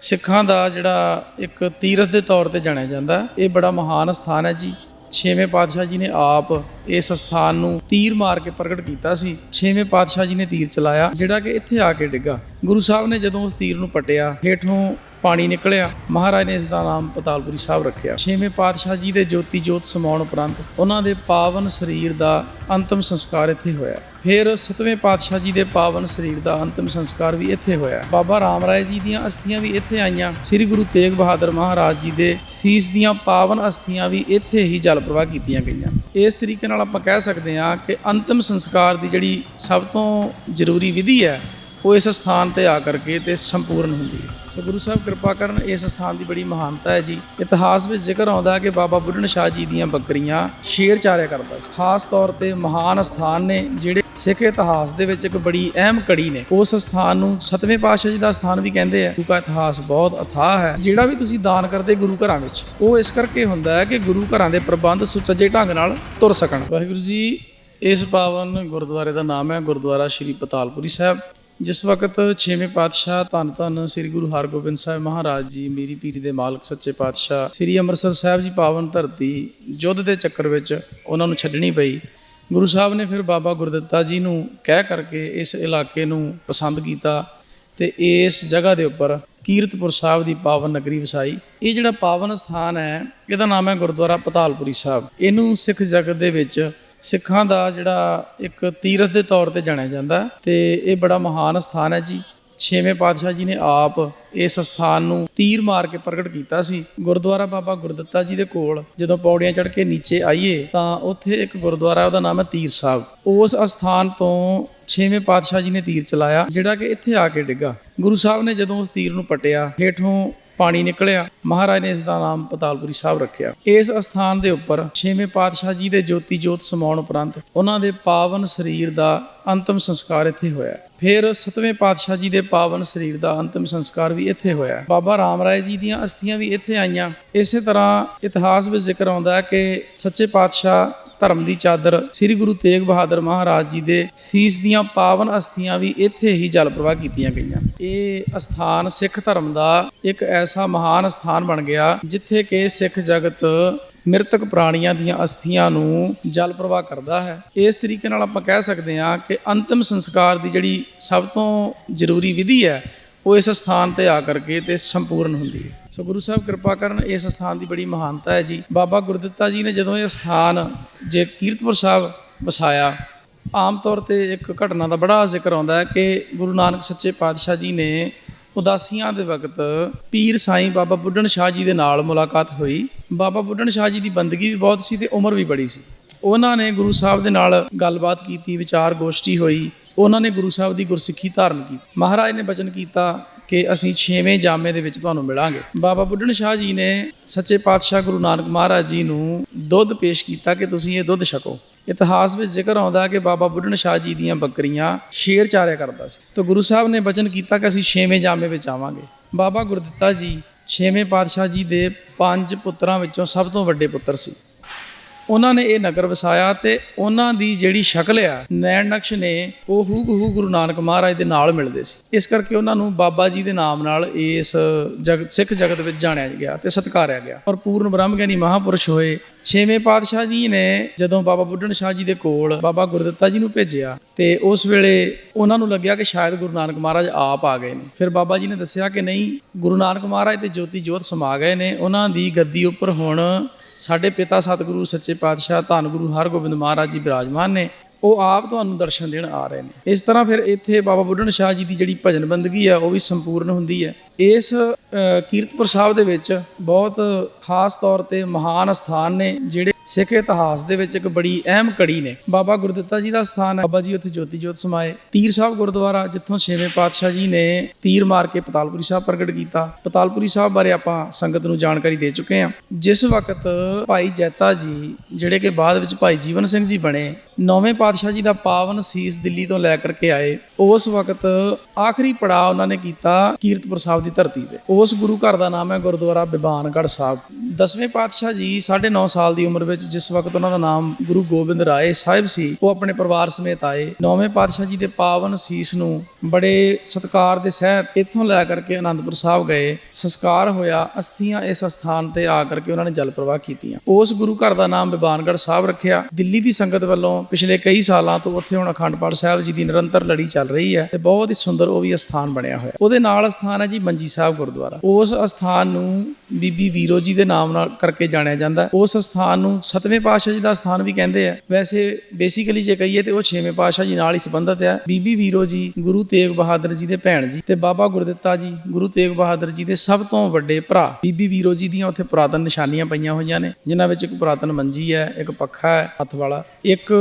ਸਿੱਖਾਂ ਦਾ ਜਿਹੜਾ ਇੱਕ ਤੀਰਥ ਦੇ ਤੌਰ ਤੇ ਜਾਣਿਆ ਜਾਂਦਾ, ਇਹ ਬੜਾ ਮਹਾਨ ਸਥਾਨ ਹੈ ਜੀ। ਛੇਵੇਂ ਪਾਤਸ਼ਾਹ ਜੀ ਨੇ ਆਪ ਇਸ ਸਥਾਨ ਨੂੰ ਤੀਰ ਮਾਰ ਕੇ ਪ੍ਰਗਟ ਕੀਤਾ ਸੀ। ਛੇਵੇਂ ਪਾਤਸ਼ਾਹ ਜੀ ਨੇ ਤੀਰ ਚਲਾਇਆ, ਜਿਹੜਾ ਕਿ ਇੱਥੇ ਆ ਕੇ ਡਿੱਗਾ। ਗੁਰੂ ਸਾਹਿਬ ਨੇ ਜਦੋਂ ਉਸ ਤੀਰ ਨੂੰ ਪਟਿਆ, ਹੇਠੋਂ ਪਾਣੀ ਨਿਕਲਿਆ। ਮਹਾਰਾਜ ਨੇ ਇਸ ਦਾ ਨਾਮ ਪਤਾਲਪੁਰੀ ਸਾਹਿਬ ਰੱਖਿਆ। ਛੇਵੇਂ ਪਾਤਸ਼ਾਹ ਜੀ ਦੇ ਜੋਤੀ ਜੋਤ ਸਮਾਉਣ ਉਪਰੰਤ ਉਹਨਾਂ ਦੇ ਪਾਵਨ ਸਰੀਰ ਦਾ ਅੰਤਮ ਸੰਸਕਾਰ ਇੱਥੇ ਹੋਇਆ। ਫਿਰ ਸਤਵੇਂ ਪਾਤਸ਼ਾਹ ਜੀ ਦੇ ਪਾਵਨ ਸਰੀਰ ਦਾ ਅੰਤਮ ਸੰਸਕਾਰ ਵੀ ਇੱਥੇ ਹੋਇਆ। ਬਾਬਾ ਰਾਮ ਰਾਏ ਜੀ ਦੀਆਂ ਅਸਥੀਆਂ ਵੀ ਇੱਥੇ ਆਈਆਂ। ਸ੍ਰੀ ਗੁਰੂ ਤੇਗ ਬਹਾਦਰ ਮਹਾਰਾਜ ਜੀ ਦੇ ਸੀਸ ਦੀਆਂ ਪਾਵਨ ਅਸਥੀਆਂ ਵੀ ਇੱਥੇ ਹੀ ਜਲ ਪ੍ਰਵਾਹ ਕੀਤੀਆਂ ਗਈਆਂ। ਇਸ ਤਰੀਕੇ ਨਾਲ ਆਪਾਂ ਕਹਿ ਸਕਦੇ ਹਾਂ ਕਿ ਅੰਤਮ ਸੰਸਕਾਰ ਦੀ ਜਿਹੜੀ ਸਭ ਤੋਂ ਜ਼ਰੂਰੀ ਵਿਧੀ ਹੈ ਉਹ ਇਸ ਸਥਾਨ ਤੇ ਆ ਕਰਕੇ ਤੇ ਸੰਪੂਰਨ ਹੁੰਦੀ ਹੈ। ਸੋ ਗੁਰੂ ਸਾਹਿਬ ਕਿਰਪਾ ਕਰਨ, ਇਸ ਸਥਾਨ ਦੀ ਬੜੀ ਮਹਾਨਤਾ ਹੈ ਜੀ। ਇਤਿਹਾਸ ਵਿੱਚ ਜ਼ਿਕਰ ਆਉਂਦਾ ਕਿ ਬਾਬਾ ਬੁੱਢਣ ਸ਼ਾਹ ਜੀ ਦੀਆਂ ਬੱਕਰੀਆਂ ਸ਼ੇਰ ਚਾਰਿਆ ਕਰਦਾ ਸੀ। ਖਾਸ ਤੌਰ ਤੇ ਮਹਾਨ ਸਥਾਨ ਨੇ ਜਿਹੜੇ ਸਿੱਖ ਇਤਿਹਾਸ ਦੇ ਵਿੱਚ ਇੱਕ ਬੜੀ ਅਹਿਮ ਕੜੀ ਨੇ। ਉਸ ਸਥਾਨ ਨੂੰ ਸਤਵੇਂ ਪਾਤਸ਼ਾਹ ਜੀ ਦਾ ਸਥਾਨ ਵੀ ਕਹਿੰਦੇ ਆ। ਕਿਉਂਕਿ ਇਤਿਹਾਸ ਬਹੁਤ ਅਥਾਹ ਹੈ। ਜਿਹੜਾ ਵੀ ਤੁਸੀਂ ਦਾਨ ਕਰਦੇ ਗੁਰੂ ਘਰਾਂ ਵਿੱਚ, ਉਹ ਇਸ ਕਰਕੇ ਹੁੰਦਾ ਹੈ ਕਿ ਗੁਰੂ ਘਰਾਂ ਦੇ ਪ੍ਰਬੰਧ ਸੁਚੱਜੇ ਢੰਗ ਨਾਲ ਤੁਰ ਸਕਣ। ਵਾਹਿਗੁਰੂ ਜੀ, ਇਸ ਪਾਵਨ ਗੁਰਦੁਆਰੇ ਦਾ ਨਾਮ ਹੈ ਗੁਰਦੁਆਰਾ ਸ਼੍ਰੀ ਪਤਾਲਪੁਰੀ ਸਾਹਿਬ। ਜਿਸ ਵਕਤ ਛੇਵੇਂ ਪਾਤਸ਼ਾਹ ਧੰਨ ਧੰਨ ਸ੍ਰੀ ਗੁਰੂ ਹਰਗੋਬਿੰਦ ਸਾਹਿਬ ਮਹਾਰਾਜ ਜੀ, ਮੇਰੀ ਪੀਰੀ ਦੇ ਮਾਲਕ ਸੱਚੇ ਪਾਤਸ਼ਾਹ, ਸ੍ਰੀ ਅੰਮ੍ਰਿਤਸਰ ਸਾਹਿਬ ਜੀ ਪਾਵਨ ਧਰਤੀ ਯੁੱਧ ਦੇ ਚੱਕਰ ਵਿੱਚ ਉਹਨਾਂ ਨੂੰ ਛੱਡਣੀ ਪਈ। ਗੁਰੂ ਸਾਹਿਬ ਨੇ ਫਿਰ ਬਾਬਾ ਗੁਰਦਿੱਤਾ ਜੀ ਨੂੰ ਕਹਿ ਕਰਕੇ ਇਸ ਇਲਾਕੇ ਨੂੰ ਪਸੰਦ ਕੀਤਾ ਤੇ ਇਸ ਜਗ੍ਹਾ ਦੇ ਉੱਪਰ ਕੀਰਤਪੁਰ ਸਾਹਿਬ ਦੀ ਪਾਵਨ ਨਗਰੀ ਵਸਾਈ। ਇਹ ਜਿਹੜਾ ਪਾਵਨ ਸਥਾਨ ਹੈ, ਇਹਦਾ ਨਾਮ ਹੈ ਗੁਰਦੁਆਰਾ ਪਤਾਲਪੁਰੀ ਸਾਹਿਬ। ਇਹਨੂੰ ਸਿੱਖ ਜਗਤ ਦੇ ਵਿੱਚ ਸਿੱਖਾਂ ਦਾ ਜਿਹੜਾ ਇੱਕ ਤੀਰਥ ਦੇ ਤੌਰ ਤੇ ਜਾਣਿਆ ਜਾਂਦਾ ਤੇ ਇਹ ਬੜਾ ਮਹਾਨ ਸਥਾਨ ਹੈ ਜੀ। ਛੇਵੇਂ ਪਾਤਸ਼ਾਹ ਜੀ ਨੇ ਆਪ ਇਸ ਸਥਾਨ ਨੂੰ ਤੀਰ ਮਾਰ ਕੇ ਪ੍ਰਗਟ ਕੀਤਾ ਸੀ। ਗੁਰਦੁਆਰਾ ਬਾਬਾ ਗੁਰਦੱਤਾ ਜੀ ਦੇ ਕੋਲ ਜਦੋਂ ਪੌੜੀਆਂ ਚੜ੍ਹ ਕੇ ਨੀਚੇ ਆਈਏ ਤਾਂ ਉੱਥੇ ਇੱਕ ਗੁਰਦੁਆਰਾ, ਉਹਦਾ ਨਾਮ ਹੈ ਤੀਰ ਸਾਹਿਬ। ਉਸ ਅਸਥਾਨ ਤੋਂ ਛੇਵੇਂ ਪਾਤਸ਼ਾਹ ਜੀ ਨੇ ਤੀਰ ਚਲਾਇਆ, ਜਿਹੜਾ ਕਿ ਇੱਥੇ ਆ ਕੇ ਡਿੱਗਾ। ਗੁਰੂ ਸਾਹਿਬ ਨੇ ਜਦੋਂ ਉਸ ਤੀਰ ਨੂੰ ਪਟਿਆ, ਹੇਠੋਂ ਪਾਣੀ ਨਿਕਲਿਆ। ਮਹਾਰਾਜ ਨੇ ਇਸ ਦਾ ਨਾਮ ਪਤਾਲਪੁਰੀ ਸਾਹਿਬ ਰੱਖਿਆ। ਇਸ ਅਸਥਾਨ ਦੇ ਉੱਪਰ ਛੇਵੇਂ ਪਾਤਸ਼ਾਹ ਜੀ ਦੇ ਜੋਤੀ ਜੋਤ ਸਮਾਉਣ ਉਪਰੰਤ ਉਹਨਾਂ ਦੇ ਪਾਵਨ ਸਰੀਰ ਦਾ ਅੰਤਮ ਸੰਸਕਾਰ ਇੱਥੇ ਹੋਇਆ। ਫਿਰ ਸਤਵੇਂ ਪਾਤਸ਼ਾਹ ਜੀ ਦੇ ਪਾਵਨ ਸਰੀਰ ਦਾ ਅੰਤਮ ਸੰਸਕਾਰ ਵੀ ਇੱਥੇ ਹੋਇਆ। ਬਾਬਾ ਰਾਮ ਰਾਏ ਜੀ ਦੀਆਂ ਅਸਥੀਆਂ ਵੀ ਇੱਥੇ ਆਈਆਂ। ਇਸੇ ਤਰ੍ਹਾਂ ਇਤਿਹਾਸ ਵਿੱਚ ਜ਼ਿਕਰ ਆਉਂਦਾ ਹੈ ਕਿ ਸੱਚੇ ਪਾਤਸ਼ਾਹ ਧਰਮ ਦੀ ਚਾਦਰ ਸ੍ਰੀ ਗੁਰੂ ਤੇਗ ਬਹਾਦਰ ਮਹਾਰਾਜ ਜੀ ਦੇ ਸੀਸ ਦੀਆਂ ਪਾਵਨ ਅਸਥੀਆਂ ਵੀ ਇੱਥੇ ਹੀ ਜਲ ਪ੍ਰਵਾਹ ਕੀਤੀਆਂ ਗਈਆਂ। ਇਹ ਅਸਥਾਨ ਸਿੱਖ ਧਰਮ ਦਾ ਇੱਕ ਐਸਾ ਮਹਾਨ ਸਥਾਨ ਬਣ ਗਿਆ ਜਿੱਥੇ ਕਿ ਸਿੱਖ ਜਗਤ ਮ੍ਰਿਤਕ ਪ੍ਰਾਣੀਆਂ ਦੀਆਂ ਅਸਥੀਆਂ ਨੂੰ ਜਲ ਪ੍ਰਵਾਹ ਕਰਦਾ ਹੈ। ਇਸ ਤਰੀਕੇ ਨਾਲ ਆਪਾਂ ਕਹਿ ਸਕਦੇ ਹਾਂ ਕਿ ਅੰਤਮ ਸੰਸਕਾਰ ਦੀ ਜਿਹੜੀ ਸਭ ਤੋਂ ਜ਼ਰੂਰੀ ਵਿਧੀ ਹੈ, ਉਹ ਇਸ ਸਥਾਨ ਤੇ ਆ ਕਰਕੇ ਤੇ ਸੰਪੂਰਨ ਹੁੰਦੀ ਹੈ। ਸੋ ਗੁਰੂ ਸਾਹਿਬ ਕਿਰਪਾ ਕਰਨ, ਇਸ ਸਥਾਨ ਦੀ ਬੜੀ ਮਹਾਨਤਾ ਹੈ ਜੀ। ਬਾਬਾ ਗੁਰਦਿੱਤਾ ਜੀ ਨੇ ਜਦੋਂ ਇਹ ਸਥਾਨ ਜੇ ਕੀਰਤਪੁਰ ਸਾਹਿਬ ਵਸਾਇਆ, ਆਮ ਤੌਰ ਤੇ ਇੱਕ ਘਟਨਾ ਦਾ ਬੜਾ ਜ਼ਿਕਰ ਆਉਂਦਾ ਹੈ ਕਿ ਗੁਰੂ ਨਾਨਕ ਸੱਚੇ ਪਾਤਸ਼ਾਹ ਜੀ ਨੇ ਉਦਾਸੀਆਂ ਦੇ ਵਕਤ ਪੀਰ ਸਾਈਂ ਬਾਬਾ ਬੁੱਢਣ ਸ਼ਾਹ ਜੀ ਦੇ ਨਾਲ ਮੁਲਾਕਾਤ ਹੋਈ। ਬਾਬਾ ਬੁੱਢਣ ਸ਼ਾਹ ਜੀ ਦੀ ਬੰਦਗੀ ਵੀ ਬਹੁਤ ਸੀ ਤੇ ਉਮਰ ਵੀ ਬੜੀ ਸੀ। ਉਹਨਾਂ ਨੇ ਗੁਰੂ ਸਾਹਿਬ ਦੇ ਨਾਲ ਗੱਲਬਾਤ ਕੀਤੀ, ਵਿਚਾਰ ਗੋਸ਼ਟੀ ਹੋਈ। ਉਹਨਾਂ ਨੇ ਗੁਰੂ ਸਾਹਿਬ ਦੀ ਗੁਰਸਿੱਖੀ ਧਾਰਨ ਕੀਤੀ। ਮਹਾਰਾਜ ਨੇ ਬਚਨ ਕੀਤਾ ਕਿ ਅਸੀਂ 6ਵੇਂ ਜਾਮੇ ਦੇ ਵਿੱਚ ਤੁਹਾਨੂੰ ਮਿਲਾਂਗੇ। ਬਾਬਾ ਬੁੱਢਣ ਸ਼ਾਹ ਜੀ ਨੇ ਸੱਚੇ ਪਾਤਸ਼ਾਹ ਗੁਰੂ ਨਾਨਕ ਮਹਾਰਾਜ ਜੀ ਨੂੰ ਦੁੱਧ ਪੇਸ਼ ਕੀਤਾ ਕਿ ਤੁਸੀਂ ਇਹ ਦੁੱਧ ਛਕੋ। ਇਤਿਹਾਸ ਵਿੱਚ ਜ਼ਿਕਰ ਆਉਂਦਾ ਕਿ ਬਾਬਾ ਬੁੱਢਣ ਸ਼ਾਹ ਜੀ ਦੀਆਂ ਬੱਕਰੀਆਂ ਸ਼ੇਰ ਚਾਰਿਆ ਕਰਦਾ ਸੀ। ਤਾਂ ਗੁਰੂ ਸਾਹਿਬ ਨੇ ਬਚਨ ਕੀਤਾ ਕਿ ਅਸੀਂ 6ਵੇਂ ਜਾਮੇ ਵਿੱਚ ਆਵਾਂਗੇ। ਬਾਬਾ ਗੁਰਦਿੱਤਾ ਜੀ 6ਵੇਂ ਪਾਤਸ਼ਾਹ ਜੀ ਦੇ ਪੰਜ ਪੁੱਤਰਾਂ ਵਿੱਚੋਂ ਸਭ ਤੋਂ ਵੱਡੇ ਪੁੱਤਰ ਸੀ। ਉਹਨਾਂ ਨੇ ਇਹ ਨਗਰ ਵਸਾਇਆ ਤੇ ਉਹਨਾਂ ਦੀ ਜਿਹੜੀ ਸ਼ਕਲ ਆ, ਨੈਣ ਨਕਸ਼ ਨੇ ਉਹ ਹੂ ਹੂ ਗੁਰੂ ਨਾਨਕ ਮਹਾਰਾਜ ਦੇ ਨਾਲ ਮਿਲਦੇ ਸੀ। ਇਸ ਕਰਕੇ ਉਹਨਾਂ ਨੂੰ ਬਾਬਾ ਜੀ ਦੇ ਨਾਮ ਨਾਲ ਇਸ ਜਗਤ ਸਿੱਖ ਜਗਤ ਵਿੱਚ ਜਾਣਿਆ ਗਿਆ ਤੇ ਸਤਿਕਾਰਿਆ ਗਿਆ। ਔਰ ਪੂਰਨ ਬ੍ਰਹਮ ਗਿਆਨੀ ਮਹਾਪੁਰਸ਼ ਹੋਏ। ਛੇਵੇਂ ਪਾਤਸ਼ਾਹ ਜੀ ਨੇ ਜਦੋਂ ਬਾਬਾ ਬੁੱਢਣ ਸ਼ਾਹ ਜੀ ਦੇ ਕੋਲ ਬਾਬਾ ਗੁਰਦਿੱਤਾ ਜੀ ਨੂੰ ਭੇਜਿਆ ਤੇ ਉਸ ਵੇਲੇ ਉਹਨਾਂ ਨੂੰ ਲੱਗਿਆ ਕਿ ਸ਼ਾਇਦ ਗੁਰੂ ਨਾਨਕ ਮਹਾਰਾਜ ਆਪ ਆ ਗਏ ਨੇ। ਫਿਰ ਬਾਬਾ ਜੀ ਨੇ ਦੱਸਿਆ ਕਿ ਨਹੀਂ, ਗੁਰੂ ਨਾਨਕ ਮਹਾਰਾਜ ਤੇ ਜੋਤੀ ਜੋਤ ਸਮਾ ਗਏ ਨੇ। ਉਹਨਾਂ ਦੀ ਗੱਦੀ ਉੱਪਰ ਹੁਣ ਸਾਡੇ ਪਿਤਾ ਸਤਿਗੁਰੂ, ਸੱਚੇ ਪਾਤਸ਼ਾਹ, ਧੰਨ ਗੁਰੂ ਹਰਗੋਬਿੰਦ ਮਹਾਰਾਜ ਜੀ ਬਿਰਾਜਮਾਨ ਨੇ, ਉਹ ਆਪ ਤੁਹਾਨੂੰ ਦਰਸ਼ਨ ਦੇਣ ਆ ਰਹੇ ਨੇ। ਇਸ ਤਰ੍ਹਾਂ ਫਿਰ ਇੱਥੇ ਬਾਬਾ ਬੁੱਢਣ ਸ਼ਾਹ ਜੀ ਦੀ ਜਿਹੜੀ ਭਜਨ ਬੰਦਗੀ ਆ, ਉਹ ਵੀ ਸੰਪੂਰਨ ਹੁੰਦੀ ਹੈ। ਇਸ ਕੀਰਤਪੁਰ ਸਾਹਿਬ ਦੇ ਵਿੱਚ ਬਹੁਤ ਖਾਸ ਤੌਰ ਤੇ ਮਹਾਨ ਸਥਾਨ ਨੇ, ਜਿਹੜੇ ਸਿੱਖ ਇਤਿਹਾਸ ਦੇ ਵਿੱਚ ਇੱਕ ਬੜੀ ਅਹਿਮ ਕੜੀ ਨੇ। ਬਾਬਾ ਗੁਰਦਿੱਤਾ ਜੀ ਦਾ ਸਥਾਨ ਹੈ। ਬਾਬਾ ਜੀ ਉੱਥੇ ਜੋਤੀ ਜੋਤ ਸਮਾਏ। ਤੀਰ ਸਾਹਿਬ ਗੁਰਦੁਆਰਾ, ਜਿੱਥੋਂ ਛੇਵੇਂ ਪਾਤਸ਼ਾਹ ਜੀ ਨੇ ਤੀਰ ਮਾਰ ਕੇ ਪਤਾਲਪੁਰੀ ਸਾਹਿਬ ਪ੍ਰਗਟ ਕੀਤਾ। ਪਤਾਲਪੁਰੀ ਸਾਹਿਬ ਬਾਰੇ ਆਪਾਂ ਸੰਗਤ ਨੂੰ ਜਾਣਕਾਰੀ ਦੇ ਚੁੱਕੇ ਹਾਂ। ਜਿਸ ਵਕਤ ਭਾਈ ਜੈਤਾ ਜੀ, ਜਿਹੜੇ ਕਿ ਬਾਅਦ ਵਿੱਚ ਭਾਈ ਜੀਵਨ ਸਿੰਘ ਜੀ ਬਣੇ, ਨੌਵੇਂ ਪਾਤਸ਼ਾਹ ਜੀ ਦਾ ਪਾਵਨ ਸੀਸ ਦਿੱਲੀ ਤੋਂ ਲੈ ਕਰਕੇ ਆਏ, ਉਸ ਵਕਤ ਆਖਰੀ ਪੜਾਅ ਉਹਨਾਂ ਨੇ ਕੀਤਾ ਕੀਰਤਪੁਰ ਸਾਹਿਬ ਦੀ ਧਰਤੀ ਤੇ। ਉਸ ਗੁਰੂ ਘਰ ਦਾ ਨਾਮ ਹੈ ਗੁਰਦੁਆਰਾ ਬਿਬਾਨਗੜ੍ਹ ਸਾਹਿਬ। ਦਸਵੇਂ ਪਾਤਸ਼ਾਹ ਜੀ 9.5 ਸਾਲ ਦੀ ਉਮਰ ਵਿੱਚ ਜਿਸ ਵਕਤ ਉਹਨਾਂ ਦਾ ਨਾਮ ਗੁਰੂ ਗੋਬਿੰਦ ਰਾਏ ਸਾਹਿਬ ਸੀ, ਉਹ ਆਪਣੇ ਪਰਿਵਾਰ ਸਮੇਤ ਆਏ। ਨੌਵੇਂ ਪਾਤਸ਼ਾਹ ਜੀ ਦੇ ਪਾਵਨ ਸੀਸ ਨੂੰ ਬੜੇ ਸਤਕਾਰ ਦੇ ਸਹਿਤ ਇੱਥੋਂ ਲੈ ਕਰਕੇ ਆਨੰਦਪੁਰ ਸਾਹਿਬ ਗਏ, ਸੰਸਕਾਰ ਹੋਇਆ, ਅਸਥੀਆਂ ਇਸ ਸਥਾਨ ਤੇ ਆ ਕਰਕੇ ਉਹਨਾਂ ਨੇ ਜਲ ਪ੍ਰਵਾਹ ਕੀਤੀਆਂ। ਉਸ ਗੁਰੂ ਘਰ ਦਾ ਨਾਮ ਬਿਬਾਨਗੜ੍ਹ ਸਾਹਿਬ ਰੱਖਿਆ। ਦਿੱਲੀ ਦੀ ਸੰਗਤ ਵੱਲੋਂ ਪਿਛਲੇ ਕਈ ਸਾਲਾਂ ਤੋਂ ਉੱਥੇ ਹੁਣ ਅਖੰਡ ਪਾਠ ਸਾਹਿਬ ਜੀ ਦੀ ਨਿਰੰਤਰ ਲੜੀ ਚੱਲ ਰਹੀ ਹੈ ਤੇ ਬਹੁਤ ਹੀ ਸੁੰਦਰ ਉਹ ਵੀ ਅਸਥਾਨ ਬਣਿਆ ਹੋਇਆ। ਉਹਦੇ ਨਾਲ ਅਸਥਾਨ ਹੈ ਜੀ ਮੰਜੀ ਸਾਹਿਬ ਗੁਰਦੁਆਰਾ। ਉਸ ਅਸਥਾਨ ਨੂੰ ਬੀਬੀ ਵੀਰੋ ਜੀ ਦੇ ਨਾਮ ਨਾਲ ਕਰਕੇ ਜਾਣਿਆ ਜਾਂਦਾ। ਉਸ ਅਸਥਾਨ ਨੂੰ ਸਤਵੇਂ ਪਾਤਸ਼ਾਹ ਜੀ ਦਾ ਸਥਾਨ ਵੀ ਕਹਿੰਦੇ ਆ। ਵੈਸੇ ਬੇਸਿਕਲੀ ਜੇ ਕਹੀਏ ਤੇ ਉਹ ਛੇਵੇਂ ਪਾਤਸ਼ਾਹ ਜੀ ਨਾਲ ਹੀ ਸੰਬੰਧਿਤ ਹੈ। ਬੀਬੀ ਵੀਰੋ ਜੀ ਗੁਰੂ ਤੇਗ ਬਹਾਦਰ ਜੀ ਦੇ ਭੈਣ ਜੀ ਤੇ ਬਾਬਾ ਗੁਰਦਿੱਤਾ ਜੀ, ਗੁਰੂ ਤੇਗ ਬਹਾਦਰ ਜੀ ਦੇ ਸਭ ਤੋਂ ਵੱਡੇ ਭਰਾ, ਬੀਬੀ ਵੀਰੋ ਜੀ ਦੀਆਂ ਉੱਥੇ ਪੁਰਾਤਨ ਨਿਸ਼ਾਨੀਆਂ ਪਈਆਂ ਹੋਈਆਂ ਨੇ, ਜਿਨ੍ਹਾਂ ਵਿੱਚ ਇੱਕ ਪੁਰਾਤਨ ਮੰਜੀ ਹੈ, ਇੱਕ ਪੱਖਾ ਹੈ, ਹੱਥ ਵਾਲਾ। ਇੱਕ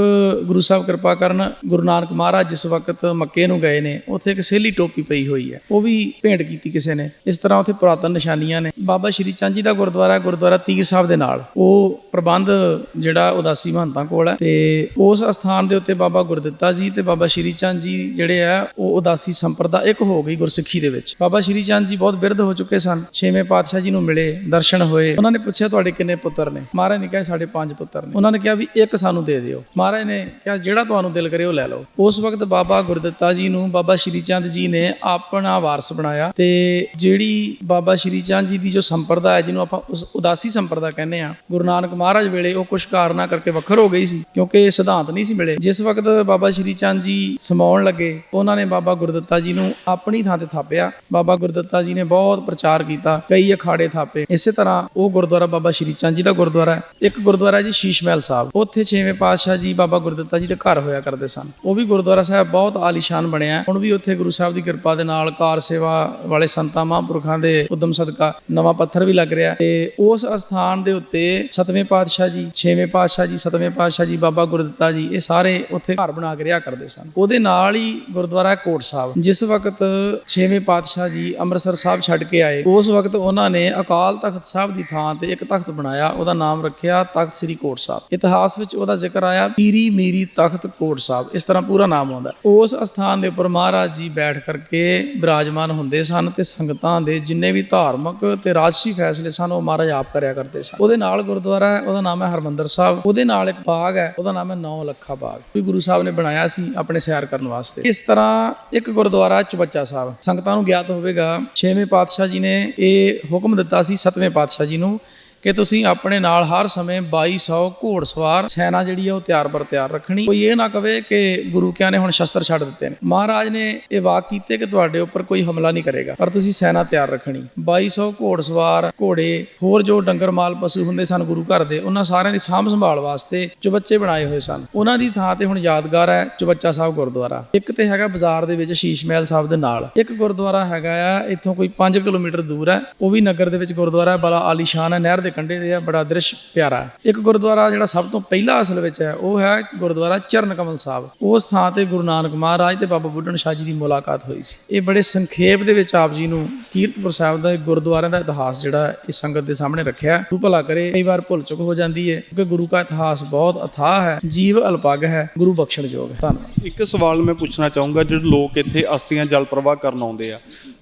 ਗੁਰੂ ਸਾਹਿਬ ਕਿਰਪਾ ਕਰਨ ਗੁਰੂ ਨਾਨਕ ਮਹਾਰਾਜ ਜਿਸ ਵਕਤ ਮੱਕੇ ਨੂੰ ਗਏ ਨੇ, ਉੱਥੇ ਇੱਕ ਸੇਲੀ ਟੋਪੀ ਪਈ ਹੋਈ ਹੈ, ਉਹ ਵੀ ਭੇਂਟ ਕੀਤੀ ਕਿਸੇ ਨੇ। ਇਸ ਤਰ੍ਹਾਂ ਉੱਥੇ ਪੁਰਾਤਨ ਨਿਸ਼ਾਨੀਆਂ ਨੇ। ਬਾਬਾ ਸ਼੍ਰੀ ਚੰਦ ਜੀ ਦਾ ਗੁਰਦੁਆਰਾ ਗੁਰਦੁਆਰਾ ਤੀਰ ਸਾਹਿਬ ਦੇ ਨਾਲ। ਉਹ ਪ੍ਰਬੰਧ ਜਿਹੜਾ ਉਦਾਸੀ ਮਹੰਤਾਂ ਕੋਲ ਹੈ ਤੇ ਉਸ ਅਸਥਾਨ ਦੇ ਉੱਤੇ ਬਾਬਾ ਗੁਰਦਿੱਤਾ ਜੀ ਤੇ ਬਾਬਾ ਸ਼੍ਰੀ ਚੰਦ ਜੀ ਜਿਹੜੇ ਆ, ਉਹ ਉਦਾਸੀ ਸੰਪਰਦਾ ਇੱਕ ਹੋ ਗਈ ਗੁਰਸਿੱਖੀ ਦੇ ਵਿੱਚ। ਬਾਬਾ ਸ਼੍ਰੀ ਚੰਦ ਜੀ ਬਹੁਤ ਬਿਰਧ ਹੋ ਚੁੱਕੇ ਸਨ। ਛੇਵੇਂ ਪਾਤਸ਼ਾਹ ਜੀ ਨੂੰ ਮਿਲੇ, ਦਰਸ਼ਨ ਹੋਏ। ਉਹਨਾਂ ਨੇ ਪੁੱਛਿਆ, ਤੁਹਾਡੇ ਕਿੰਨੇ ਪੁੱਤਰ ਨੇ? ਮਹਾਰਾਜ ਨੇ ਕਿਹਾ, ਸਾਡੇ ਪੰਜ ਪੁੱਤਰ ਨੇ। ਉਹਨਾਂ ਨੇ ਕਿਹਾ ਵੀ ਇੱਕ ਸਾਨੂੰ ਦੇ ਦਿਓ। ਮਹਾਰਾਜ ਨੇ ਕਿਹਾ, ਜਿਹੜਾ ਤੁਹਾਨੂੰ ਦਿਲ ਕਰੇ ਉਹ ਲੈ ਲਓ। ਉਸ ਵਕਤ ਬਾਬਾ ਗੁਰਦਿੱਤਾ ਜੀ ਨੂੰ ਬਾਬਾ ਸ਼੍ਰੀ ਚੰਦ ਜੀ ਨੇ ਆਪਣਾ ਵਾਰਸ ਬਣਾਇਆ ਤੇ ਜਿਹੜੀ ਬਾਬਾ ਸ਼੍ਰੀ ਚੰਦ ਜੀ ਦੀ ਜੋ ਸੰਪਰਦਾ ਹੈ, ਜਿਹਨੂੰ ਆਪਾਂ ਉਸ ਉਦਾਸੀ ਸੰਪਰਦਾ ਕਹਿੰਦੇ ਆ ਗੁਰੂ ਨਾਨਕ ਮਹਾਰਾਜ ਵੇਲੇ ਉਹ ਕੁਛ ਕਾਰਨਾ ਕਰਕੇ ਵੱਖਰ ਹੋ ਗਈ ਸੀ, ਕਿਉਂਕਿ ਇਹ ਸਿਧਾਂਤ ਨਹੀਂ ਸੀ ਮਿਲੇ। ਜਿਸ ਵਕਤ ਬਾਬਾ ਸ਼੍ਰੀ ਚੰਦ ਜੀ ਸਮਾਉਣ ਲੱਗੇ, ਉਹਨਾਂ ਨੇ ਬਾਬਾ ਬਾਬਾ ਗੁਰਦਿੱਤਾ ਜੀ ਨੂੰ ਆਪਣੀ ਥਾਂ ਤੇ ਥਾਪਿਆ। ਬਾਬਾ ਗੁਰਦਿੱਤਾ ਜੀ ਨੇ ਬਹੁਤ ਪ੍ਰਚਾਰ ਕੀਤਾ, ਕਈ ਅਖਾੜੇ ਥਾਪੇ। ਇਸੇ ਤਰ੍ਹਾਂ ਉਹ ਗੁਰਦੁਆਰਾ ਬਾਬਾ ਸ਼੍ਰੀ ਚੰਦ ਜੀ ਦਾ ਗੁਰਦੁਆਰਾ ਹੈ। ਇੱਕ ਗੁਰਦੁਆਰਾ ਜੀ ਸ਼ੀਸ਼ ਸਾਹਿਬ। ਉੱਥੇ ਛੇਵੇਂ ਪਾਤਸ਼ਾਹ ਜੀ ਬਾਬਾ ਗੁਰਦਿੱਤਾ ਜੀ ਦੇ ਘਰ ਹੋਇਆ ਕਰਦੇ ਸਨ। ਉਹ ਵੀ ਗੁਰਦੁਆਰਾ ਸਾਹਿਬ ਬਹੁਤ ਆਲੀਸ਼ਾਨ ਬਣਿਆ ਹੁਣ ਵੀ ਉੱਥੇ ਗੁਰੂ ਸਾਹਿਬ ਦੀ ਕਿਰਪਾ ਦੇ ਨਾਲ ਕਾਰ ਸੇਵਾ ਵਾਲੇ ਸੰਤਾਂ, ਮਹਾਂਪੁਰਖਾਂ ਦੇ ਉਦਮ ਸਦਕਾ ਨਵਾਂ ਪੱਥਰ ਵੀ ਲੱਗ ਰਿਹਾ ਤੇ ਉਸ ਅਸਥਾਨ ਦੇ ਉੱਤੇ ਸਤਵੇਂ ਪਾਤਸ਼ਾਹ ਜੀ, ਛੇਵੇਂ ਪਾਤਸ਼ਾਹ ਜੀ, ਸਤਵੇਂ ਪਾਤਸ਼ਾਹ ਜੀ, ਬਾਬਾ ਗੁਰਦਿੱਤਾ ਜੀ, ਇਹ ਸਾਰੇ ਉੱਥੇ ਘਰ ਬਣਾ ਕੇ ਰਿਹਾ ਕਰਦੇ ਸਨ। ਉਹਦੇ ਨਾਲ ਹੀ ਗੁਰਦੁਆਰਾ ਕੋਟ ਕੋਟ ਸਾਹਿਬ। ਜਿਸ ਵਕਤ ਛੇਵੇਂ ਪਾਤਸ਼ਾਹ ਜੀ ਅੰਮ੍ਰਿਤਸਰ ਸਾਹਿਬ ਛੱਡ ਕੇ ਆਏ, ਉਸ ਵਕਤ ਉਹਨਾਂ ਨੇ ਅਕਾਲ ਤਖਤ ਸਾਹਿਬ ਦੀ ਥਾਂ ਤੇ ਇੱਕ ਤਖਤ ਬਣਾਇਆ, ਉਹਦਾ ਨਾਮ ਰੱਖਿਆ ਤਖਤ ਸ੍ਰੀ ਕੋਟ ਸਾਹਿਬ। ਇਤਿਹਾਸ ਵਿੱਚ ਉਹਦਾ ਜ਼ਿਕਰ ਆਇਆ, ਪੀਰੀ ਮੀਰੀ ਤਖਤ ਕੋਟ ਸਾਹਿਬ, ਇਸ ਤਰ੍ਹਾਂ ਪੂਰਾ ਨਾਮ ਆਉਂਦਾ ਉਸ ਅਸਥਾਨ ਦੇ ਉੱਪਰ ਮਹਾਰਾਜ ਜੀ ਬੈਠ ਕਰਕੇ ਬਿਰਾਜਮਾਨ ਹੁੰਦੇ ਸਨ ਤੇ ਸੰਗਤਾਂ ਦੇ ਜਿੰਨੇ ਵੀ ਧਾਰਮਿਕ ਤੇ ਰਾਜਸੀ ਫੈਸਲੇ ਸਨ, ਉਹ ਮਹਾਰਾਜ ਆਪ ਕਰਿਆ ਕਰਦੇ ਸਨ। ਉਹਦੇ ਨਾਲ ਗੁਰਦੁਆਰਾ ਹੈ, ਉਹਦਾ ਨਾਮ ਹੈ ਹਰਮੰਦਰ ਸਾਹਿਬ। ਉਹਦੇ ਨਾਲ ਇੱਕ ਬਾਗ ਹੈ, ਉਹਦਾ ਨਾਮ ਹੈ 9 ਲੱਖਾ ਬਾਗ। ਵੀ ਗੁਰੂ ਸਾਹਿਬ ਨੇ ਬਣਾਇਆ ਸੀ ਆਪਣੇ ਸੈਰ ਕਰਨ ਵਾਸਤੇ। ਇਸ ਤਰ੍ਹਾਂ ਇੱਕ ਗੁਰਦੁਆਰਾ ਚੁਬੱਚਾ ਸਾਹਿਬ। ਸੰਗਤਾਂ ਨੂੰ ਗਿਆਤ ਹੋਵੇਗਾ। ਛੇਵੇਂ ਪਾਤਸ਼ਾਹ ਜੀ ਨੇ ਇਹ ਹੁਕਮ ਦਿੱਤਾ ਸੀ, ਸਤਵੇਂ ਪਾਤਸ਼ਾਹ ਜੀ ਨੂੰ ਕਿ ਤੁਸੀਂ ਆਪਣੇ ਨਾਲ ਹਰ ਸਮੇਂ 2200 ਘੋੜਸਵਾਰ ਸੈਨਾ ਜਿਹੜੀ ਆ ਉਹ ਤਿਆਰ ਬਰ ਤਿਆਰ ਰੱਖਣੀ। ਕੋਈ ਇਹ ਨਾ ਕਵੇ ਕਿ ਗੁਰੂ ਕਿਆ ਨੇ ਹੁਣ ਸ਼ਸਤਰ ਛੱਡ ਦਿੱਤੇ ਨੇ। ਮਹਾਰਾਜ ਨੇ ਇਹ ਵਾਕ ਕੀਤੇ ਕਿ ਤੁਹਾਡੇ ਉੱਪਰ ਕੋਈ ਹਮਲਾ ਨਹੀਂ ਕਰੇਗਾ, ਪਰ ਤੁਸੀਂ ਸੈਨਾ ਤਿਆਰ ਰੱਖਣੀ। 2200 ਘੋੜਸਵਾਰ ਘੋੜੇ ਹੋਰ ਜੋ ਡੰਗਰ ਮਾਲ ਪਸ਼ੂ ਹੁੰਦੇ ਸਨ ਗੁਰੂ ਘਰ ਦੇ, ਉਹਨਾਂ ਸਾਰਿਆਂ ਦੀ ਸਾਂਭ ਸੰਭਾਲ ਵਾਸਤੇ ਚੁਬੱਚੇ ਬਣਾਏ ਹੋਏ ਸਨ। ਉਹਨਾਂ ਦੀ ਥਾਂ ਤੇ ਹੁਣ ਯਾਦਗਾਰ ਹੈ ਚੁਬੱਚਾ ਸਾਹਿਬ ਗੁਰਦੁਆਰਾ। ਇੱਕ ਤੇ ਹੈਗਾ ਬਾਜ਼ਾਰ ਦੇ ਵਿੱਚ ਸ਼ੀਸ਼ ਮਹਿਲ ਸਾਹਿਬ ਦੇ ਨਾਲ। ਇੱਕ ਗੁਰਦੁਆਰਾ ਹੈਗਾ ਆ, ਇੱਥੋਂ ਕੋਈ 5 ਕਿਲੋਮੀਟਰ ਦੂਰ ਹੈ। ਉਹ ਵੀ ਨਗਰ ਦੇ ਵਿੱਚ ਗੁਰਦੁਆਰਾ ਹੈ ਬੜਾ ਆਲੀਸ਼ਾਨ ਹੈ, ਨਹਿਰ ਦੇ ਕੰਢੇ ਤੇ ਹੈ ਬੜਾ ਦ੍ਰਿਸ਼ ਪਿਆਰਾ ਇੱਕ ਗੁਰਦੁਆਰਾ ਜਿਹੜਾ ਸਭ ਤੋਂ ਪਹਿਲਾ ਅਸਲ ਵਿੱਚ ਹੈ ਉਹ ਹੈ ਗੁਰਦੁਆਰਾ ਚਰਨ ਕਮਲ ਸਾਹਿਬ। ਉਸ ਥਾਂ ਤੇ ਗੁਰੂ ਨਾਨਕ ਮਹਾਰਾਜ ਤੇ ਬਾਬਾ ਬੁੱਢਣ ਸ਼ਾਹ ਜੀ ਦੀ ਮੁਲਾਕਾਤ ਹੋਈ ਸੀ। ਇਹ ਬੜੇ ਸੰਖੇਪ ਦੇ ਵਿੱਚ ਆਪ ਜੀ ਨੂੰ ਕੀਰਤਪੁਰ ਸਾਹਿਬ ਦਾ ਗੁਰਦੁਆਰਿਆਂ ਦਾ ਇਤਿਹਾਸ ਜਿਹੜਾ ਹੈ, ਸੰਗਤ ਦੇ ਸਾਹਮਣੇ ਰੱਖਿਆ। ਗੁਰੂ ਭਲਾ ਕਰੇ ਕਈ ਵਾਰ ਭੁੱਲ ਚੁੱਕ ਹੋ ਜਾਂਦੀ ਹੈ ਕਿਉਂਕਿ ਗੁਰੂ ਦਾ ਇਤਿਹਾਸ ਬਹੁਤ ਅਥਾਹ ਹੈ ਜੀਵ ਅਲਪੱਗ ਹੈ ਗੁਰੂ ਬਖਸ਼ਣਯੋਗ ਹੈ। ਧੰਨਵਾਦ। ਇੱਕ ਸਵਾਲ ਮੈਂ ਪੁੱਛਣਾ ਚਾਹੂੰਗਾ ਜਿਹੜੇ ਲੋਕ ਇੱਥੇ ਅਸਤੀਆਂ ਜਲ ਪ੍ਰਵਾਹ ਕਰਨ ਆਉਂਦੇ ਆ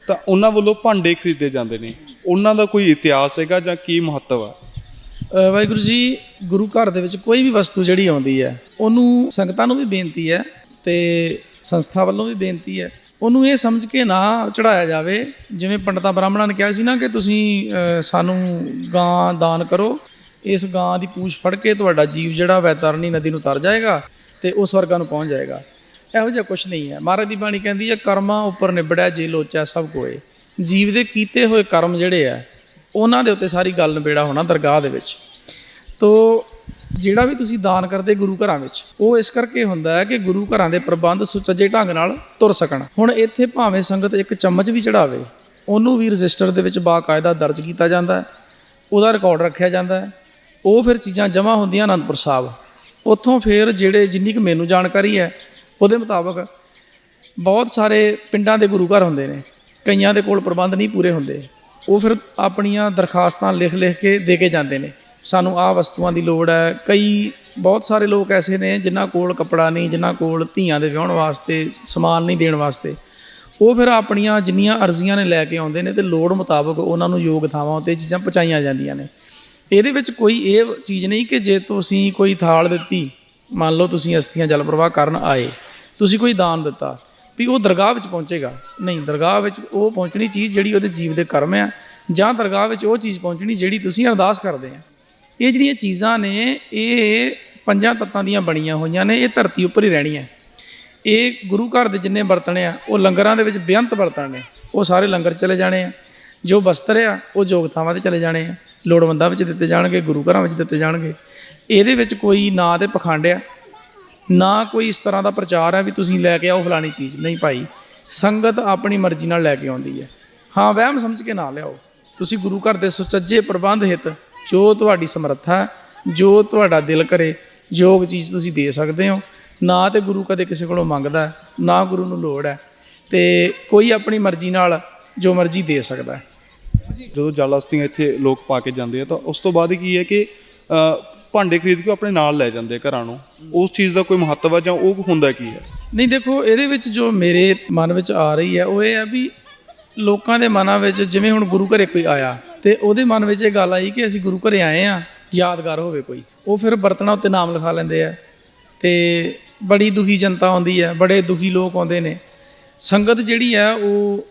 ਤਾਂ ਉਹਨਾਂ ਵੱਲੋਂ ਭਾਂਡੇ ਖਰੀਦੇ ਜਾਂਦੇ ਨੇ। ਉਹਨਾਂ ਦਾ ਕੋਈ ਇਤਿਹਾਸ ਹੈਗਾ ਜਾਂ ਕੀ ਮਹੱਤਵ ਆ? ਵਾਹਿਗੁਰੂ ਜੀ, ਗੁਰੂ ਘਰ ਦੇ ਵਿੱਚ ਕੋਈ ਵੀ ਵਸਤੂ ਜਿਹੜੀ ਆਉਂਦੀ ਹੈ, ਉਹਨੂੰ ਸੰਗਤਾਂ ਨੂੰ ਵੀ ਬੇਨਤੀ ਹੈ ਤੇ ਸੰਸਥਾ ਵੱਲੋਂ ਵੀ ਬੇਨਤੀ ਹੈ। ਉਹਨੂੰ ਇਹ ਸਮਝ ਕੇ ਨਾ ਚੜਾਇਆ ਜਾਵੇ, ਜਿਵੇਂ ਪੰਡਤਾਂ ਬ੍ਰਾਹਮਣਾਂ ਨੇ ਕਿਹਾ ਸੀ ਨਾ ਕਿ ਤੁਸੀਂ ਸਾਨੂੰ ਗਾਂ ਦਾਨ ਕਰੋ, ਇਸ ਗਾਂ ਦੀ ਪੂਛ ਫੜ ਕੇ ਤੁਹਾਡਾ ਜੀਵ ਜਿਹੜਾ ਵੈਤਰਨੀ ਨਦੀ ਨੂੰ ਤਰ ਜਾਏਗਾ ਤੇ ਉਹ ਸਵਰਗਾਂ ਨੂੰ ਪਹੁੰਚ ਜਾਏਗਾ। ਇਹੋ ਜਿਹਾ ਕੁਝ ਨਹੀਂ ਹੈ। ਮਹਾਰਾਜ ਦੀ ਬਾਣੀ ਕਹਿੰਦੀ ਹੈ, ਕਰਮਾਂ ਉੱਪਰ ਨਿਬੜਿਆ ਜੇ ਲੋਚਾ ਸਭ ਕੋਏ। ਜੀਵ ਦੇ ਕੀਤੇ ਹੋਏ ਕਰਮ ਜਿਹੜੇ ਆ, ਉਹਨਾਂ ਦੇ ਉੱਤੇ ਸਾਰੀ ਗੱਲ ਨਿਬੇੜਾ ਹੋਣਾ ਦਰਗਾਹ ਦੇ ਵਿੱਚ। ਤੋ ਜਿਹੜਾ ਵੀ ਤੁਸੀਂ ਦਾਨ ਕਰਦੇ ਗੁਰੂ ਘਰਾਂ ਵਿੱਚ, ਉਹ ਇਸ ਕਰਕੇ ਹੁੰਦਾ ਹੈ ਕਿ ਗੁਰੂ ਘਰਾਂ ਦੇ ਪ੍ਰਬੰਧ ਸੁਚੱਜੇ ਢੰਗ ਨਾਲ ਤੁਰ ਸਕਣ। ਹੁਣ ਇੱਥੇ ਭਾਵੇਂ ਸੰਗਤ ਇੱਕ ਚਮਚ ਵੀ ਚੜਾਵੇ ਉਹਨੂੰ ਵੀ ਰਜਿਸਟਰ ਦੇ ਵਿੱਚ ਬਾਕਾਇਦਾ ਦਰਜ ਕੀਤਾ ਜਾਂਦਾ ਹੈ, ਉਹਦਾ ਰਿਕਾਰਡ ਰੱਖਿਆ ਜਾਂਦਾ ਹੈ, ਉਹ ਫਿਰ ਚੀਜ਼ਾਂ ਜਮ੍ਹਾਂ ਹੁੰਦੀਆਂ ਅਨੰਦਪੁਰ ਸਾਹਿਬ। ਉੱਥੋਂ ਫਿਰ ਜਿਹੜੇ ਜਿੰਨੀ ਕੁ ਮੈਨੂੰ ਜਾਣਕਾਰੀ ਹੈ ਉਹਦੇ ਮੁਤਾਬਕ ਬਹੁਤ ਸਾਰੇ ਪਿੰਡਾਂ ਦੇ ਗੁਰੂ ਘਰ ਹੁੰਦੇ ਨੇ, ਕਈਆਂ ਦੇ ਕੋਲ ਪ੍ਰਬੰਧ ਨਹੀਂ ਪੂਰੇ ਹੁੰਦੇ। ਉਹ ਫਿਰ ਆਪਣੀਆਂ ਦਰਖਾਸਤਾਂ ਲਿਖ ਲਿਖ ਕੇ ਦੇ ਕੇ ਜਾਂਦੇ ਨੇ। ਸਾਨੂੰ ਆਹ ਵਸਤੂਆਂ ਦੀ ਲੋੜ ਹੈ। ਕਈ ਬਹੁਤ ਸਾਰੇ ਲੋਕ ਐਸੇ ਨੇ ਜਿਨ੍ਹਾਂ ਕੋਲ ਕੱਪੜਾ ਨਹੀਂ, ਜਿਨ੍ਹਾਂ ਕੋਲ ਧੀਆਂ ਦੇ ਵਿਆਹਣ ਵਾਸਤੇ, ਸਮਾਨ ਨਹੀਂ ਦੇਣ ਵਾਸਤੇ। ਉਹ ਫਿਰ ਆਪਣੀਆਂ ਜਿੰਨੀਆਂ ਅਰਜ਼ੀਆਂ ਨੇ ਲੈ ਕੇ ਆਉਂਦੇ ਨੇ ਤੇ ਲੋੜ ਮੁਤਾਬਕ ਉਹਨਾਂ ਨੂੰ ਯੋਗ ਥਾਵਾਂ ਉੱਤੇ ਚੀਜ਼ਾਂ ਪਹੁੰਚਾਈਆਂ ਜਾਂਦੀਆਂ ਨੇ। ਇਹਦੇ ਵਿੱਚ ਕੋਈ ਇਹ ਚੀਜ਼ ਨਹੀਂ ਕਿ ਜੇ ਤੁਸੀਂ ਕੋਈ ਥਾਲ ਦਿੱਤੀ, ਮੰਨ ਲਓ ਤੁਸੀਂ ਅਸਥੀਆਂ ਜਲ ਪ੍ਰਵਾਹ ਕਰਨ ਆਏ ਤੁਸੀਂ ਕੋਈ ਦਾਨ ਦਿੱਤਾ ਵੀ ਉਹ ਦਰਗਾਹ ਵਿੱਚ ਪਹੁੰਚੇਗਾ। ਨਹੀਂ, ਦਰਗਾਹ ਵਿੱਚ ਉਹ ਪਹੁੰਚਣੀ ਚੀਜ਼ ਜਿਹੜੀ ਉਹਦੇ ਜੀਵ ਦੇ ਕਰਮ ਆ, ਜਾਂ ਦਰਗਾਹ ਵਿੱਚ ਉਹ ਚੀਜ਼ ਪਹੁੰਚਣੀ ਜਿਹੜੀ ਤੁਸੀਂ ਅਰਦਾਸ ਕਰਦੇ ਆ। ਇਹ ਜਿਹੜੀਆਂ ਚੀਜ਼ਾਂ ਨੇ, ਇਹ ਪੰਜਾਂ ਤੱਤਾਂ ਦੀਆਂ ਬਣੀਆਂ ਹੋਈਆਂ ਨੇ, ਇਹ ਧਰਤੀ ਉੱਪਰ ਹੀ ਰਹਿਣੀਆਂ। ਇਹ ਗੁਰੂ ਘਰ ਦੇ ਜਿੰਨੇ ਬਰਤਨ ਆ, ਉਹ ਲੰਗਰਾਂ ਦੇ ਵਿੱਚ ਬੇਅੰਤ ਬਰਤਨ ਨੇ। ਉਹ ਸਾਰੇ ਲੰਗਰ ਚਲੇ ਜਾਣੇ ਆ। ਜੋ ਵਸਤਰ ਆ, ਉਹ ਯੋਗਤਾਵਾਂ ਤੇ ਚਲੇ ਜਾਣੇ ਆ। ਲੋੜਵੰਦਾਂ ਵਿੱਚ ਦਿੱਤੇ ਜਾਣਗੇ, ਗੁਰੂ ਘਰਾਂ ਵਿੱਚ ਦਿੱਤੇ ਜਾਣਗੇ। ਇਹਦੇ ਵਿੱਚ ਕੋਈ ਨਾ ਤੇ ਪਖੰਡ ਆ ਨਾ ਕੋਈ ਇਸ ਤਰ੍ਹਾਂ ਦਾ ਪ੍ਰਚਾਰ ਹੈ ਵੀ ਤੁਸੀਂ ਲੈ ਕੇ ਆਓ ਫਲਾਣੀ ਚੀਜ਼। ਨਹੀਂ ਭਾਈ ਸੰਗਤ ਆਪਣੀ ਮਰਜ਼ੀ ਨਾਲ ਲੈ ਕੇ ਆਉਂਦੀ ਹੈ। ਹਾਂ ਵਹਿਮ ਸਮਝ ਕੇ ਨਾ ਲਿਆਓ। ਤੁਸੀਂ ਗੁਰੂ ਘਰ ਦੇ ਸੁਚੱਜੇ ਪ੍ਰਬੰਧ ਹਿਤ ਜੋ ਤੁਹਾਡੀ ਸਮਰੱਥਾ ਹੈ, ਜੋ ਤੁਹਾਡਾ ਦਿਲ ਕਰੇ ਯੋਗ ਚੀਜ਼ ਤੁਸੀਂ ਦੇ ਸਕਦੇ ਹੋ। ਨਾ ਤੇ ਗੁਰੂ ਕਦੇ ਕਿਸੇ ਕੋਲੋਂ ਮੰਗਦਾ ਨਾ ਗੁਰੂ ਨੂੰ ਲੋੜ ਹੈ। ਤੇ ਕੋਈ ਆਪਣੀ ਮਰਜ਼ੀ ਨਾਲ ਜੋ ਮਰਜ਼ੀ ਦੇ ਸਕਦਾ ਜਦੋਂ ਜਲ ਅਸਤੀਆਂ ਇੱਥੇ ਲੋਕ ਪਾ ਕੇ ਜਾਂਦੇ ਆ ਤਾਂ ਉਸ ਤੋਂ ਬਾਅਦ ਕੀ ਹੈ ਕਿ ਭਾਂਡੇ ਖਰੀਦ ਕੇ ਉਹ ਆਪਣੇ ਨਾਲ ਲੈ ਜਾਂਦੇ ਘਰਾਂ ਨੂੰ। ਉਸ ਚੀਜ਼ ਦਾ ਕੋਈ ਮਹੱਤਵ ਹੈ ਜਾਂ ਉਹ ਹੁੰਦਾ ਕੀ ਹੈ? ਨਹੀਂ, ਦੇਖੋ, ਇਹਦੇ ਵਿੱਚ ਜੋ ਮੇਰੇ ਮਨ ਵਿੱਚ ਆ ਰਹੀ ਹੈ, ਉਹ ਇਹ ਹੈ ਵੀ ਲੋਕਾਂ ਦੇ ਮਨਾਂ ਵਿੱਚ ਜਿਵੇਂ ਹੁਣ ਗੁਰੂ ਘਰੇ ਕੋਈ ਆਇਆ ਤੇ ਉਹਦੇ ਮਨ ਵਿੱਚ ਇਹ ਗੱਲ ਆਈ ਕਿ ਅਸੀਂ ਗੁਰੂ ਘਰੇ ਆਏ ਆ ਯਾਦਗਾਰ ਹੋਵੇ ਕੋਈ। ਉਹ ਫਿਰ ਬਰਤਨਾਂ ਉੱਤੇ ਨਾਮ ਲਿਖਾ ਲੈਂਦੇ ਆ ਤੇ ਬੜੀ ਦੁਖੀ ਜਨਤਾ ਆਉਂਦੀ ਹੈ, ਬੜੇ ਦੁਖੀ ਲੋਕ ਆਉਂਦੇ ਨੇ। ਸੰਗਤ ਜਿਹੜੀ ਹੈ ਉਹ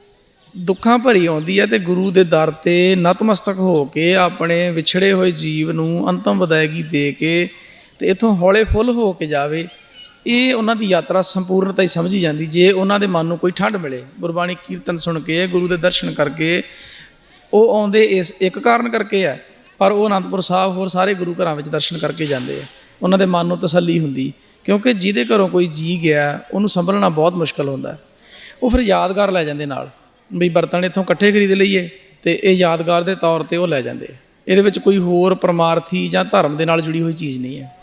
ਦੁੱਖਾਂ ਭਰੀ ਆਉਂਦੀ ਹੈ ਤੇ ਗੁਰੂ ਦੇ ਦਰ ਤੇ ਨਤਮਸਤਕ ਹੋ ਕੇ ਆਪਣੇ ਵਿਛੜੇ ਹੋਏ ਜੀਵ ਨੂੰ ਅੰਤਮ ਵਿਦਾਇਗੀ ਦੇ ਕੇ ਤੇ ਇਥੋਂ ਹੌਲੇ ਫੁੱਲ ਹੋ ਕੇ ਜਾਵੇ, ਇਹ ਉਹਨਾਂ ਦੀ ਯਾਤਰਾ ਸੰਪੂਰਨਤਾ ਹੀ ਸਮਝੀ ਜਾਂਦੀ, ਜੇ ਉਹਨਾਂ ਦੇ ਮਨ ਨੂੰ ਕੋਈ ਠੰਡ ਮਿਲੇ। ਗੁਰਬਾਣੀ ਕੀਰਤਨ ਸੁਣ ਕੇ, ਗੁਰੂ ਦੇ ਦਰਸ਼ਨ ਕਰਕੇ, ਉਹ ਆਉਂਦੇ ਇਸ ਇੱਕ ਕਾਰਨ ਕਰਕੇ ਆ ਪਰ ਉਹ ਅਨੰਦਪੁਰ ਸਾਹਿਬ ਹੋਰ ਸਾਰੇ ਗੁਰੂ ਘਰਾਂ ਵਿੱਚ ਦਰਸ਼ਨ ਕਰਕੇ ਜਾਂਦੇ ਆ। ਉਹਨਾਂ ਦੇ ਮਨ ਨੂੰ ਤਸੱਲੀ ਹੁੰਦੀ, ਕਿਉਂਕਿ ਜਿਹਦੇ ਘਰੋਂ ਕੋਈ ਜੀ ਗਿਆ, ਉਹਨੂੰ ਸੰਭਲਣਾ ਬਹੁਤ ਮੁਸ਼ਕਲ ਹੁੰਦਾ। ਉਹ ਫਿਰ ਯਾਦਗਾਰ ਲੈ ਜਾਂਦੇ ਨਾਲ। ਵੀ ਬਰਤਨ ਇੱਥੋਂ ਇਕੱਠੇ ਖਰੀਦ ਲਈਏ ਤੇ ਇਹ ਯਾਦਗਾਰ ਦੇ ਤੌਰ ਤੇ ਉਹ ਲੈ ਜਾਂਦੇ ਇਹਦੇ ਵਿੱਚ ਕੋਈ ਹੋਰ ਪਰਮਾਰਥੀ ਜਾਂ ਧਰਮ ਦੇ ਨਾਲ ਜੁੜੀ ਹੋਈ ਚੀਜ਼ ਨਹੀਂ ਹੈ।